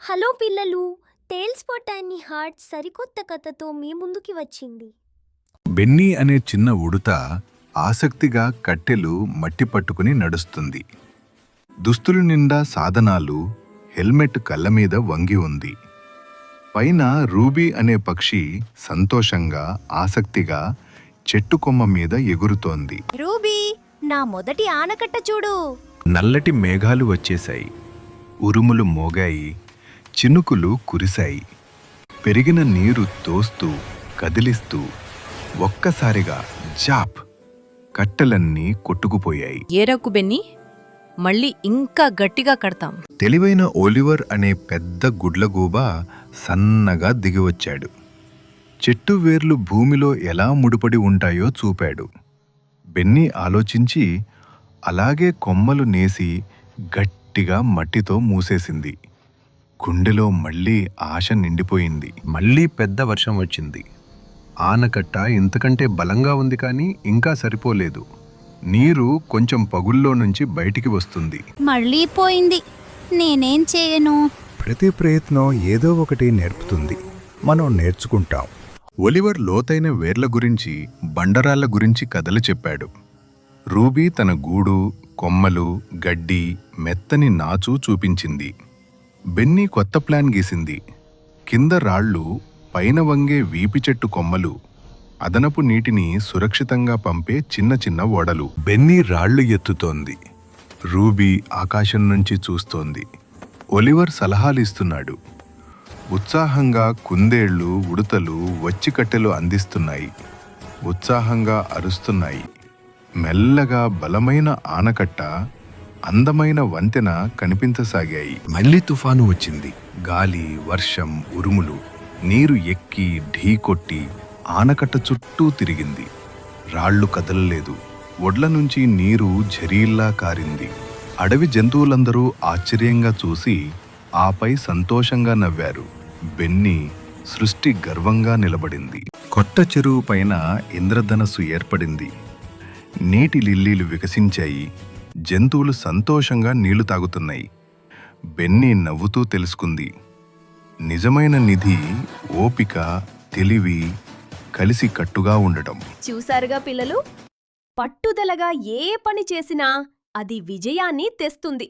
Hello పిల్లలు tiles for tiny heart సరికొత్త కథతో మీ ముందుకి వచ్చింది. బెన్నీ అనే చిన్న ఉడుత ఆసక్తిగా కట్టెలు మట్టి పట్టుకుని నడుస్తుంది. దుస్తులు నిండా సాధనాలు హెల్మెట్ కళ్ళ మీద వంగి ఉంది. పైన రూబీ అనే పక్షి సంతోషంగా ఆసక్తిగా చెట్టు కొమ్మ మీద ఎగురుతోంది. రూబీ నా మొదటి ఆనకట్ట చూడు. నల్లటి మేఘాలు వచ్చేశాయి. ఉరుములు మోగాయి. చినుకులు కురిశాయి. పెరిగిన నీరు తోస్తూ కదిలిస్తూ ఒక్కసారిగా జాప్! కట్టెలన్నీ కొట్టుకుపోయాయి. ఏరకు బెన్ని మళ్ళీ ఇంకా గట్టిగా కడతాం. తెలివైన ఓలివర్ అనే పెద్ద గుడ్లగూబ సన్నగా దిగివచ్చాడు. చెట్టు వేర్లు భూమిలో ఎలా ముడిపడి ఉంటాయో చూపాడు. బెన్నీ ఆలోచించి అలాగే కొమ్మలు నేసి గట్టిగా మట్టితో మూసేసింది. గుండెలో మళ్ళీ ఆశ నిండిపోయింది. మళ్ళీ పెద్ద వర్షం వచ్చింది. ఆనకట్ట ఇంతకంటే బలంగా ఉంది కానీ ఇంకా సరిపోలేదు. నీరు కొంచెం పగుల్లో నుంచి బయటికి వస్తుంది. మళ్ళీ పోయింది. నేనేం చేయను? ప్రతి ప్రయత్నం ఏదో ఒకటి నేర్పుతుంది. మనం నేర్చుకుంటాం. ఒలివర్ లోతైన వేర్ల గురించి బండరాళ్ళ గురించి కథలు చెప్పాడు. రూబీ తన గూడు కొమ్మలు గడ్డి మెత్తని నాచు చూపించింది. బెన్నీ కొత్త ప్లాన్ గీసింది. కింద రాళ్ళు పైన వంగే వీపి చెట్టు కొమ్మలు అదనపు నీటిని సురక్షితంగా పంపే చిన్న చిన్న ఓడలు. బెన్నీ రాళ్ళు ఎత్తుతోంది. రూబీ ఆకాశం నుంచి చూస్తోంది. ఒలివర్ సలహాలిస్తున్నాడు ఉత్సాహంగా కుందేళ్ళు ఉడతలు వచ్చి కట్టెలు అందిస్తున్నాయి. ఉత్సాహంగా అరుస్తున్నాయి. మెల్లగా బలమైన ఆనకట్ట అందమైన వంతెన కనిపించసాగాయి. మళ్ళీ తుఫాను వచ్చింది. గాలి వర్షం ఉరుములు నీరు ఎక్కి ఢీకొట్టి ఆనకట్ట చుట్టూ తిరిగింది. రాళ్ళు కదలలేదు. ఒడ్ల నుంచి నీరు ఝరీల్లా కారింది. అడవి జంతువులందరూ ఆశ్చర్యంగా చూసి ఆపై సంతోషంగా నవ్వారు. బెన్ని సృష్టి గర్వంగా నిలబడింది. కొట్ట చెరువు పైన ఇంద్రధనస్సు ఏర్పడింది. నీటి లిల్లీలు వికసించాయి. జంతువులు సంతోషంగా నీళ్ళు తాగుతున్నాయి. బెన్నీ నవ్వుతూ తెలుసుకుంది. నిజమైన నిధి ఓపిక తెలివి కలిసి కట్టుగా ఉండటం. చూశారుగా పిల్లలు? పట్టుదలగా ఏ పని చేసినా అది విజయాన్ని తెస్తుంది.